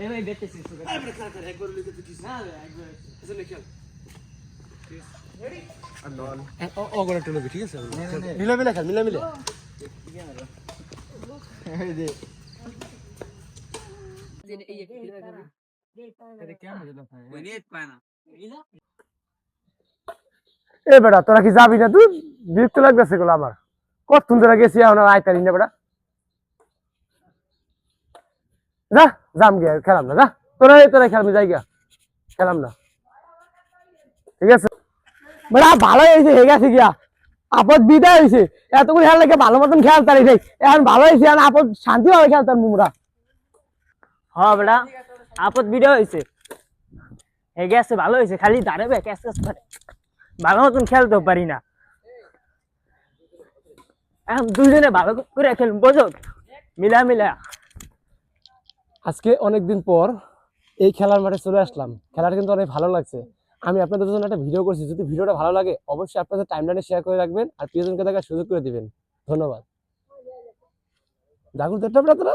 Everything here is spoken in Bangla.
এই ভাই বেঁচেছিস তোকে। একবার লিখে দিচ্ছিস না একবার। আসলে খেয়াল অগরে নেবি ঠিক আছে মিলে মিলে খেল মিলে মিলে পায় না। এ বেটা তোরা কি যাবি না? তুই বিরক্ত লাগতেছে গুলো আমার। কতক্ষণ ধরে গেছি এখন আর আইতারি না বেটা। যা যাম গে খেলাম না যা। তোরা তোরা খেলবি যাই গা খেলাম না। ঠিক আছে? বেটা ভালো হয়েছে হয়ে গেছে গিয়া। আপদ বিদায় হয়েছে। এতগুলো খেলা লাগে ভালো মতন খেলতারি নাই। এখন ভালো হয়েছে এখন আপদ শান্তি ভাবে খেলতাম মুমরা। হ বেটা। আপদ ভিডিও হয়েছে হে গেছে ভালো হয়েছে খালি দাঁড়াবে ক্যাশ ক্যাশ করে। ভালো মতন খেলতেও পারি না। এখন দুজনে ভালো করে খেলুন বোঝো? মিলা মিলা। আজকে অনেকদিন পর এই খেলার মাঠে চলে আসলাম। খেলাটা কিন্তু অনেক ভালো লাগছে। আমি আপনাদের জন্য একটা ভিডিও করছি। যদি ভিডিওটা ভালো লাগে অবশ্যই আপনাদের টাইমলাইনে শেয়ার করে রাখবেন আর প্রিয়জনকে দেখার সুযোগ করে দিবেন। ধন্যবাদ। জাগুর দেখতে তোরা?